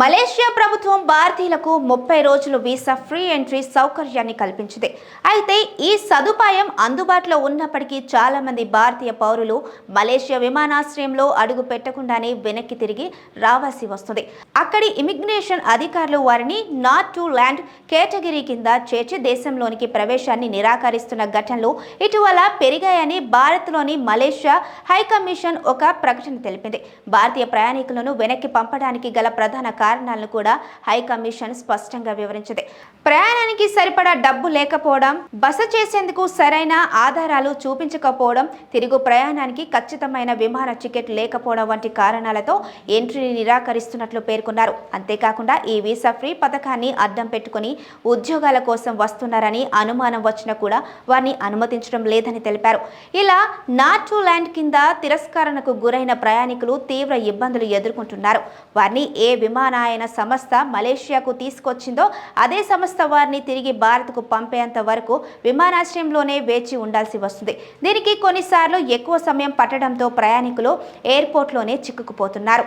Malaysia ప్రభుత్వం భారతీయులకు ముప్పై రోజులు వీసా ఫ్రీ ఎంట్రీ సౌకర్యాన్ని కల్పించింది. అయితే ఈ సదుపాయం అందుబాటులో ఉన్నప్పటికీ చాలామంది భారతీయ పౌరులు మలేషియా విమానాశ్రయంలో అడుగు పెట్టకుండానే వెనక్కి తిరిగి రావాల్సి వస్తుంది. అక్కడి ఇమిగ్రేషన్ అధికారులు వారిని నాట్ టు ల్యాండ్ కేటగిరీ కింద చేర్చి దేశంలోనికి ప్రవేశాన్ని నిరాకరిస్తున్న ఘటనలు ఇటీవల పెరిగాయని భారత్లోని మలేషియా హైకమిషన్ ఒక ప్రకటన తెలిపింది. భారతీయ ప్రయాణికులను వెనక్కి పంపడానికి గల ప్రధాన కారణాలను కూడా హై కమిషన్ స్పష్టంగా వివరించింది. ప్రయాణానికి సరిపడా డబ్బు లేకపోవడం బస చేసేందుకు సరైన ఆధారాలు చూపించకపోవడం తిరుగు ప్రయాణానికి ఖచ్చితమైన విమాన టికెట్ లేకపోవడం వంటి కారణాలతో ఎంట్రీని నిరాకరిస్తున్నట్లు పేర్కొన్నారు. అంతేకాకుండా ఈ వీసా ఫ్రీ పథకాన్ని అడ్డం పెట్టుకుని ఉద్యోగాల కోసం వస్తున్నారని అనుమానం వచ్చినా కూడా వారిని అనుమతించడం లేదని తెలిపారు. ఇలా నాట్ టు ల్యాండ్ కింద తిరస్కరణకు గురైన ప్రయాణికులు తీవ్ర ఇబ్బందులు ఎదుర్కొంటున్నారు. వారిని ఏ విమానాయన సంస్థ మలేషియాకు తీసుకొచ్చిందో అదే సంస్థ వారిని తిరిగి భారత్కు పంపేంత వరకు విమానాశ్రయంలోనే వేచి ఉండాల్సి వస్తుంది. దీనికి కొన్నిసార్లు ఎక్కువ సమయం పట్టడంతో ప్రయాణికులు ఎయిర్పోర్ట్లోనే చిక్కుకుపోతున్నారు.